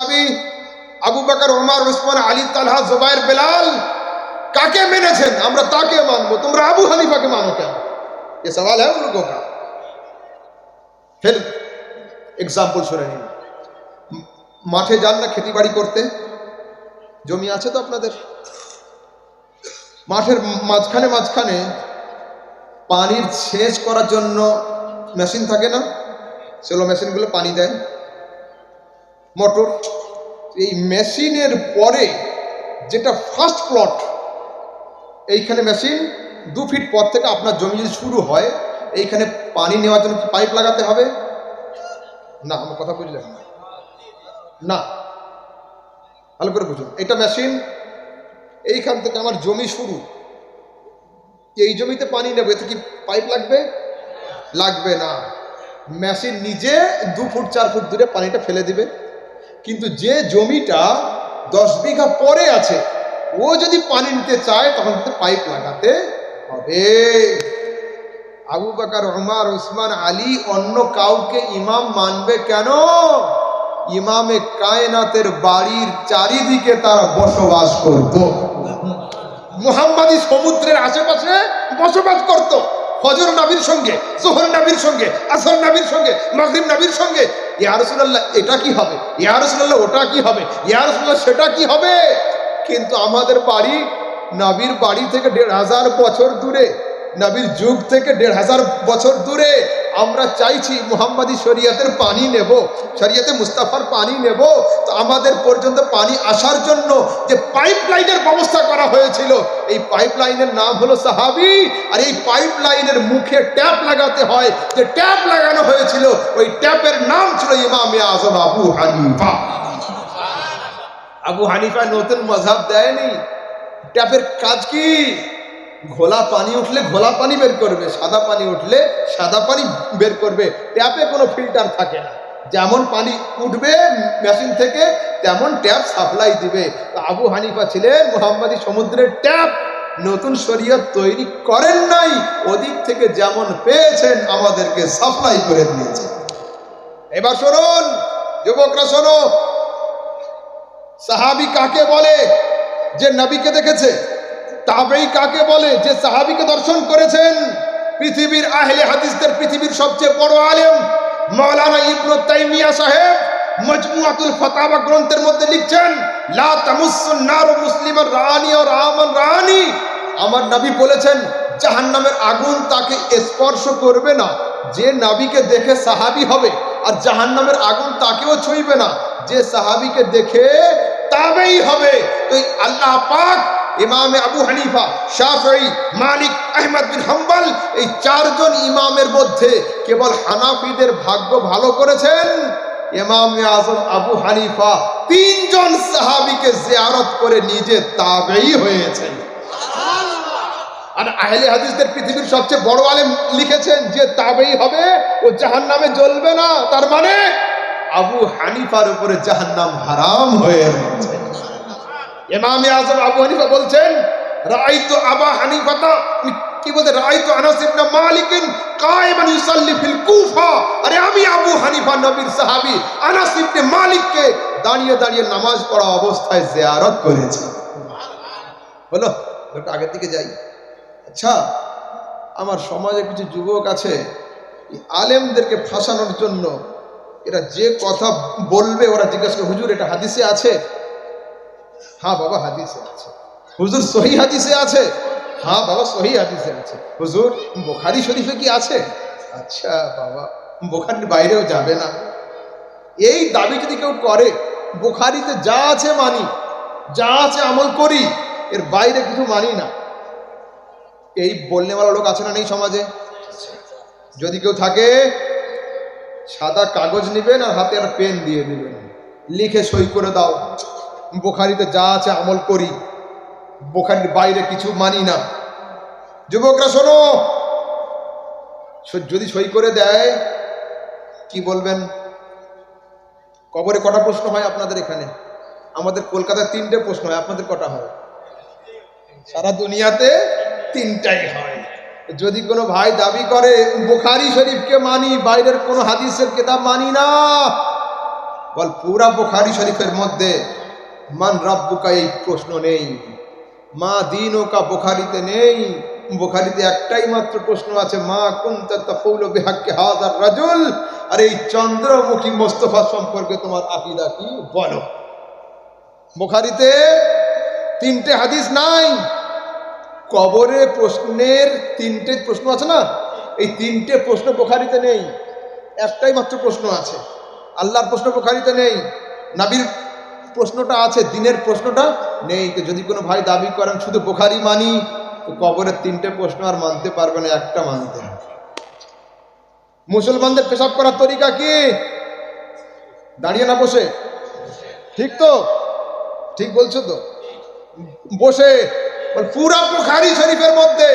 আমি আবু বাকর ওমর ওসমান আলী তালহা জুবাইর বেলাল কাকে মেনেছেন আমরা তাকে মানবো তোমরা আবু হানিফাকে মানো কেন ये सवाल है उन लोगों का फिर एग्जाम्पल শুনে নিন ম- মাঠে যান না খেতি বাড়ি করতে জমি আছে তো আপনাদের মাঠের মাঝখানে মাঝখানে পানির সেচ করার জন্য মেশিন থাকে না সেগুলো মেশিনগুলো পানি দেয় মোটর, এই মেশিনের পরে যেটা ফার্স্ট প্লট এইখানে মেশিন দু ফিট পর থেকে আপনার জমি যদি শুরু হয়, এইখানে পানি নেওয়ার জন্য কি পাইপ লাগাতে হবে? না, আমার কথা বুঝলেন না। না। ভালো করে বুঝুন, এটা মেশিন এইখান থেকে আমার জমি শুরু। এই জমিতে পানি নেবে, এতে কি পাইপ লাগবে? লাগবে না। মেশিন নিজে দু ফুট, চার ফুট দূরে পানিটা ফেলে দিবে। কিন্তু যে জমিটা দশ বিঘা পরে আছে, ও যদি পানি নিতে চায়, তখন কিন্তু পাইপ লাগাতে হবে। আবু বাকার ওমর ওসমান আলী অন্য কাউকে ইমাম মানবে কেন? ইমামে কায়নাতের বাড়ির চারিদিকে তারা বসবাস করত। মুহাম্মাদি সমুদ্রের আশেপাশে বসবাস করত। ফজর নাবির সঙ্গে, জোহর নাবির সঙ্গে, আসর নাবির সঙ্গে, মাগরিব নাবির সঙ্গে ইয়ারসুল্লাহ এটা কি হবে? ইয়ারসুল্লাহ ওটা কি হবে? ইয়ারসুল্লাহ সেটা কি হবে? কিন্তু আমাদের বাড়ি, নাবির বাড়ি থেকে দেড় হাজার বছর দূরে, নাবির যুগ থেকে দেড় হাজার বছর দূরে আমরা চাইছি মুহাম্মাদি শরিয়াতের পানি নেব, শরিয়াতে মুস্তাফার পানি নেব। তো আমাদের পর্যন্ত পানি আসার জন্য যে পাইপ লাইনের ব্যবস্থা করা হয়েছিল, এই পাইপ লাইনের নাম হলো সাহাবি। আর এই পাইপ লাইনের মুখে ট্যাপ লাগাতে হয়, যে ট্যাপ লাগানো হয়েছিল, ওই ট্যাপের নাম ছিল ইমামে আজম আবু হানিফা। আবু হানিফা নতুন মজাব দেয়নি। ট্যাপের কাজ কি? ঘোলা পানি উঠলে ঘোলা পানি বের করবে, সাদা পানি উঠলে সাদা পানি বের করবে ট্যাপে কোনো ফিল্টার থাকে না। যেমন পানি উঠবে মেশিন থেকে, তেমন ট্যাপ সাপ্লাই দিবে। আবু হানিফা ছিলেন মোহাম্মদী সমুদ্রের ট্যাপ নতুন শরীয়ত তৈরি করেন নাই, ওদিক থেকে যেমন পেয়েছেন, আমাদেরকে সাপ্লাই করে দিয়েছেন। এবার শুনুন, যুবকরা শোনো, সাহাবি কাকে বলে? যে নবীকে দেখেছে? তাবেই কাকে বলে? যে সাহাবিকে দর্শন করেছেন, পৃথিবীর আহলে হাদিসদের পৃথিবীর সবচেয়ে বড় আলেম মাওলানা ইবনু তাইমিয়া সাহেব মজমুআতুল ফাতাওয়া গ্রন্থের মধ্যে লিখছেন, লা তামুসসুন নারু মুসলিমান রানি ও রামান রানি। আমার নবী বলেছেন, জাহান্নামের আগুন তাকে স্পর্শ করবে না। যে নবীকে দেখে সাহাবী হবে, আর জাহান্নামের আগুন তাকেও ছুঁইবে না। যে সাহাবীকে দেখে তাবেই হবে। তো আল্লাহ পাক ইমাম আবু হানিফা শাফি মালিক, আহমদ বিন হাম্বল, এই চারজন ইমামের মধ্যে কেবল হানাফিদের ভাগ্য ভালো করেছেন। ইমাম আজম আবু হানিফা তিনজন সাহাবীকে জিয়ারত করে নিজে তাবেই হয়েছেন। আর আহলে হাদিসদের পৃথিবীর সবচেয়ে বড় লিখেছেন যে তাবেই হবে, ও জাহান্নামে জ্বলবে না। তার মানে আবু হানিফার উপরে জাহান্নাম হারাম হয়ে রয়েছে। ইমাম আজম আবু হানিফা বলছেন, রাআইতু আবা হানিফাতা। কি বলতে রাআইতু আনাস ইবনে মালিক কায়েমান ইউসাল্লি ফিল কুফা। আরে আমি আবু হানিফা নবীর সাহাবী, আনাস ইবনে মালিককে দাঁড়িয়ে দাঁড়িয়ে নামাজ পড়া অবস্থায় জিয়ারত করেছি। হলো একটু আগের দিকে যাই। আচ্ছা আমার সমাজে কিছু যুবক আছে আলেমদেরকে ফাঁসানোর জন্য এরা যে কথা বলবে, ওরা জিজ্ঞাসা হুজুর, এটা হাদিসে আছে? হ্যাঁ বাবা হাদিসে আছে। হুজুর সহি হাদিসে আছে? হ্যাঁ বাবা সহি হাদিসে আছে। হুজুর, বোখারি শরীফে কি আছে? আচ্ছা বাবা, বোখারির বাইরেও যাবে না। এই দাবি যদি কেউ করে, বোখারিতে যা আছে মানি, যা আছে আমল করি, এর বাইরে কিছু মানি না। এই বলনেওয়ালা লোক আছে না নেই সমাজে? যদি কেউ থাকে, সাদা কাগজ নেবেন আর হাতে আর পেন দিয়ে দিবেন। লিখে সই করে দাও। বোখারিতে যা আছে আমল করি, বোখারির বাইরে কিছু মানি না। যুবকরা, শোনো। যদি সই করে দেয়, কি বলবেন? কবরে কটা প্রশ্ন হয় আপনাদের এখানে? আমাদের কলকাতায় তিনটে প্রশ্ন হয়, আপনাদের কটা হয়? সারা দুনিয়াতে তিনটাই হয়। যদি কোনো ভাই দাবি করে, বোখারি শরীফকে মানি, বাইরের কোনো হাদিসের কিতাব মানি না, বল পুরা বোখারি শরীফের মধ্যে মান রাব্বুকা এই প্রশ্ন নেই। মা দিন ও কা বুখারিতে নেই। বোখারিতে একটাই মাত্র প্রশ্ন আছে, মা কুনতা তাকুলু বিহাক্কি হাযার রাজুল? আর এই চন্দ্রমুখী মোস্তফা সম্পর্কে তোমার আকীদা কি বলো। বোখারিতে তিনটে হাদিস নাই। কবরে প্রশ্নের তিনটে প্রশ্ন আছে না? এই তিনটে প্রশ্ন বোখারিতে নেই। একটাই মাত্র প্রশ্ন আছে। আল্লাহর প্রশ্ন বোখারিতে নেই। নাবির প্রশ্নটা আছে, দিনের প্রশ্নটা নেই। তো যদি কোনো ভাই দাবি করেন, শুধু বোখারি মানি, তো কবরের তিনটে প্রশ্ন আর মানতে পারবে না, একটা মানতে। মুসলমানদের পেশাব করার তরিকা কি? দাঁড়িয়ে না বসে। ঠিক তো? ঠিক বলছো তো? বসে। মানে পুরা বুখারি শরীফের মধ্যে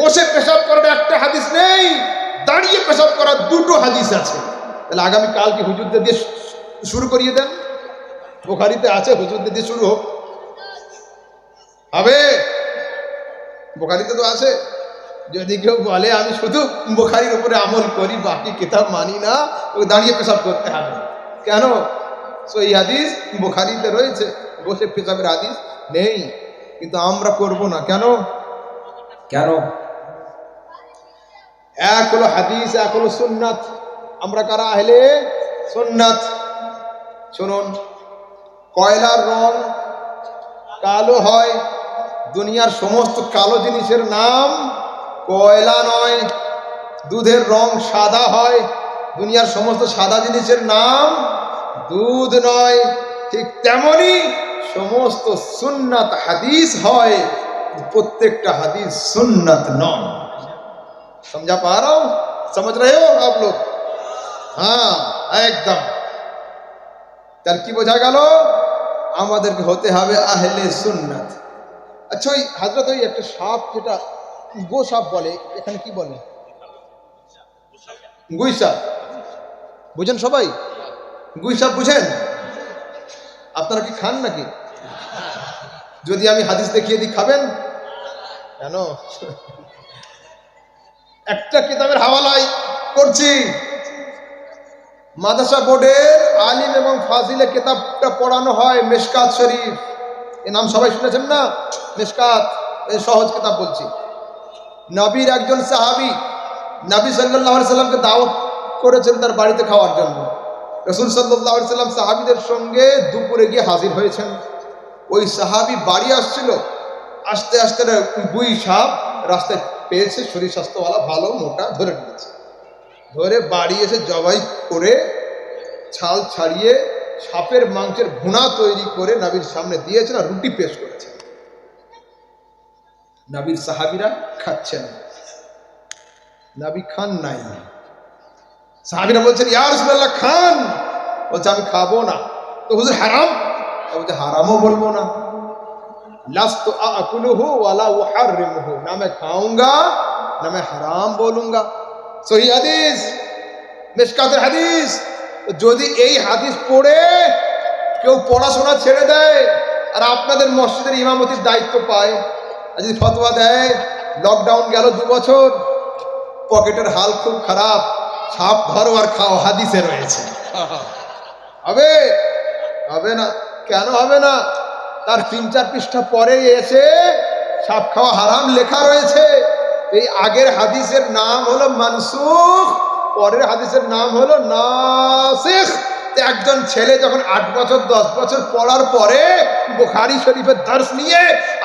বসে পেশাব করার একটা হাদিস নেই, দাঁড়িয়ে পেশাব করার দুটো হাদিস আছে। তাহলে আগামী কালকে হুজুরদের দিয়ে শুরু করিয়ে দেন? বুখারিতে আছে হুজুরদের দিয়ে শুরু হোক। হবে বোখারিতে তো আছে। যদি কেউ বলে আমি শুধু বোখারির উপরে আমল করি বাকি কিতাব মানি না ওকে দাঁড়িয়ে পেশাব করতে হবে। কেন? সই হাদিস বুখারিতে রয়েছে। বসে পেশাবের হাদিস নেই। কিন্তু আমরা করব না। কেন? কেন? এক হলো হাদিস এক হলো সুন্নাত। আমরা কারা আহলে? সুন্নাত। শুনুন। কয়লার রং কালো হয় দুনিয়ার সমস্ত কালো জিনিসের নাম কয়লা নয় দুধের রং সাদা হয় দুনিয়ার সমস্ত সাদা জিনিসের নাম দুধ নয় ঠিক তেমনি সমস্ত সুন্নাত হাদিস হয় প্রত্যেকটা হাদিস সুন্নাত নয় समझा पा रहा हूं समझ रहे हो आप लोग হ্যাঁ একদম তার কি বোঝা গেল আমাদেরকে হতে হবে আহলে সুন্নাত। আচ্ছা ওই হাজরত ওই একটা সাপ যেটা গো সাপ বলে, এখানে কি বলে? গুই সাপ। বুঝেন সবাই? গুই সাপ বুঝেন? আপনারা কি খান নাকি? যদি আমি হাদিস দেখিয়ে দিই, খাবেন? কেন? একটা কিতাবের হাওয়ালাই করছি। মাদ্রাসা বোর্ডের আলিম এবং ফাজিলে কেতাবটা পড়ানো হয় মেশকাত শরীফ। এ নাম সবাই শুনেছেন না? মেশকাত সহজ কিতাব বলছি। নবীর একজন সাহাবি নবী সাল্লাহ সাল্লামকে দাওয়াত করেছেন তার বাড়িতে খাওয়ার জন্য। রসুল সাল্লাহ সাল্লাম সাহাবিদের সঙ্গে দুপুরে গিয়ে হাজির হয়েছেন। ওই সাহাবি বাড়ি আসছিল, আস্তে আস্তে বুই সাপ রাস্তায় পেয়েছে, শরীর স্বাস্থ্যওয়ালা, ভালো, মোটা, ধরে নিয়েছে। ধরে বাড়ি এসে জবাই করে ছাল ছাড়িয়ে সাপের মাংসের ভুনা তৈরি করে নাবির সামনে দিয়েছেন আর রুটি পেশ করেছেন। নাবির সাহাবিরা খাচ্ছেন। নাবি খান নাই। সাহাবিরা বলছেন ইয়ারসুল্লাহ খান। বলছে, আমি খাব না। তো হুজুর, হারাম? বলছে, হারামও বলব না। লাস্ত আকুলু হো ওয়ালা ওহার রেমু না, আমি খাউঙ্গা না, আমি হারাম বলুঙ্গা। सही হাদিস মিশকাতের হাদিস। যদি এই হাদিস পড়ে কেউ পড়াশোনা ছেড়ে দেয় আর আপনাদের মসজিদের ইমামতির দায়িত্ব পায়, আর যদি ফতোয়া দেয় লকডাউন গেল দু বছর, পকেটের হাল খুব খারাপ, সাপ ধরো আর খাও, হাদিসে রয়েছে। হবে? হবে না। কেন হবে না? তার তিন চার পৃষ্ঠা পরে এসে সাপ খাওয়া হারাম লেখা রয়েছে। এই আগের হাদিসের নাম হলো মানসুখ পরের হাদিসের নাম হলো নাসিখ। একজন ছেলে যখন আট বছর দশ বছর পড়ার পরে বুখারি শরীফের দর্শ নিয়ে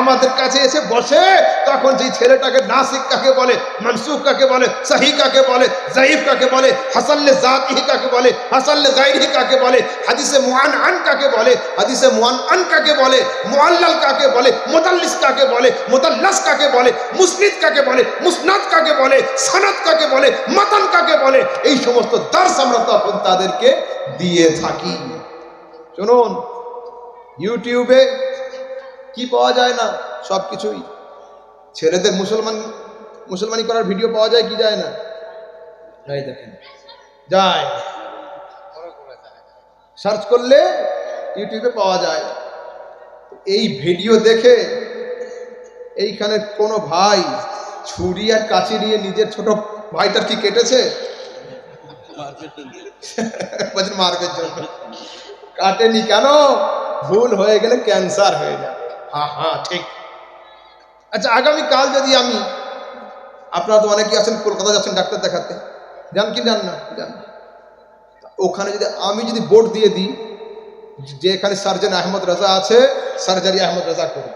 আমাদের কাছে এসে বসে তখন সেই ছেলেটাকে নাসিক কাকে বলে মনসুখ কাকে বলে সহি কাকে বলে জাইফ কাকে বলে হাসাল্লে জাতিহি কাকে বলে হাসাল্লে গাইরিহি কাকে বলে হাদিসে মুআন আন কাকে বলে হাদিসে মুআন আন কাকে বলে মুআল্লাল কাকে বলে মুতাল্লিস কাকে বলে মোতাল্লাস কাকে বলে মুসনিদ কাকে বলে মুসনাদ কাকে বলে সানাদ কাকে বলে মাতান কাকে বলে এই সমস্ত দার্স আমরা তখন তাদেরকে দিয়ে থাকি। শুনুন ইউটিউবে কি পাওয়া যায় না? সব কিছুই ছেলেদের মুসলমান মুসলমানি করার ভিডিও পাওয়া যায় কি যায় না? এই দেখেন। যায়। সার্চ করলে ইউটিউবে পাওয়া যায়। এই ভিডিও দেখে এইখানে কোনো ভাই ছুরি আর কাছি নিয়ে নিজের ছোট ভাইটার কি কেটেছে? বলছেন মারবের জন্য কাটেনি কেন? ভুল হয়ে গেলে ক্যান্সার হয়ে যাবে হ্যাঁ হ্যাঁ ঠিক। আচ্ছা আগামী কাল যদি আমি, আপনারা তো অনেকেই আছেন, কলকাতা যাচ্ছেন ডাক্তার দেখাতে। যান কি যান না? যান। ওখানে যদি, আমি যদি বোর্ড দিয়ে দিই যে এখানে সার্জন আহমদ রাজা আছে, সার্জারি আহমদ রাজা করি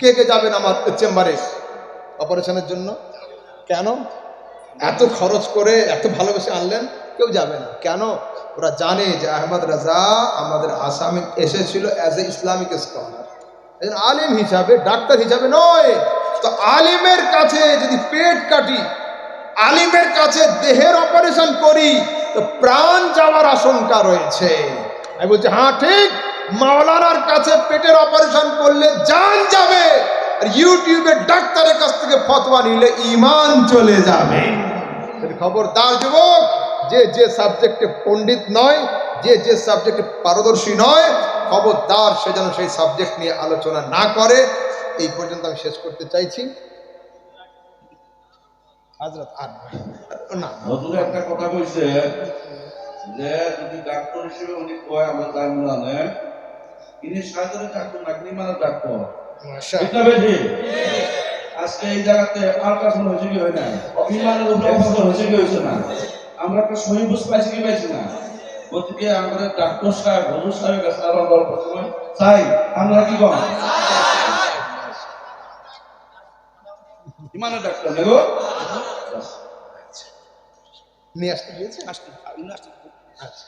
কে কে যাবেন আমার চেম্বারে অপারেশনের জন্য? কেন? এত খরচ করে, এত ভালোবেসে আনলেন, কেউ যাবে না। কেন? ওরা জানে যে আহমদ রাজা আমাদের আসামে এসেছিল অ্যাজ এ ইসলামিক স্কলার আলিম হিসাবে, ডাক্তার হিসাবে নয়। তো আলিমের কাছে যদি পেট কাটি, আলিমের কাছে দেহের অপারেশন করি, তো প্রাণ যাওয়ার আশঙ্কা রয়েছে। আমি বলছি হ্যাঁ ঠিক। মাওলানার কাছে পেটের অপারেশন করলে জান যাবে। আর ইউটিউবের ডাক্তারের কাছ থেকে ফতোয়া নিলে ইমান চলে যাবে। খবরদার যুবক, যে যে সাবজেক্টে পণ্ডিত নয়, যে যে সাবজেক্টে পারদর্শী নয়, খবরদার সে যেন সেই সাবজেক্ট নিয়ে আলোচনা না করে। এই পর্যন্ত আমি শেষ করতে চাইছি। না। একটা কথা যে, যদি ডাক্তার হিসেবে উনি কয়, আমরা মানে ইনি সাধারণ ডাক্তার ডাক্তার। মাশা এটা আজকে এই জায়গাতে আলট্রাসাউন্ড হয়েছে কি হয় না বিমানের উপরে অপারেশন হয়েছে কি হয়েছে না? আমরা একটা সহি বুঝ পাইছি কি পাইছি না? গতিকে আমাদের ডাক্তার সাহেব হজুর সাহেবের কাছে আরও দরকার সময় চাই আমরা কি কম ইমানের ডাক্তার নেগো নিয়ে আসতে। আচ্ছা।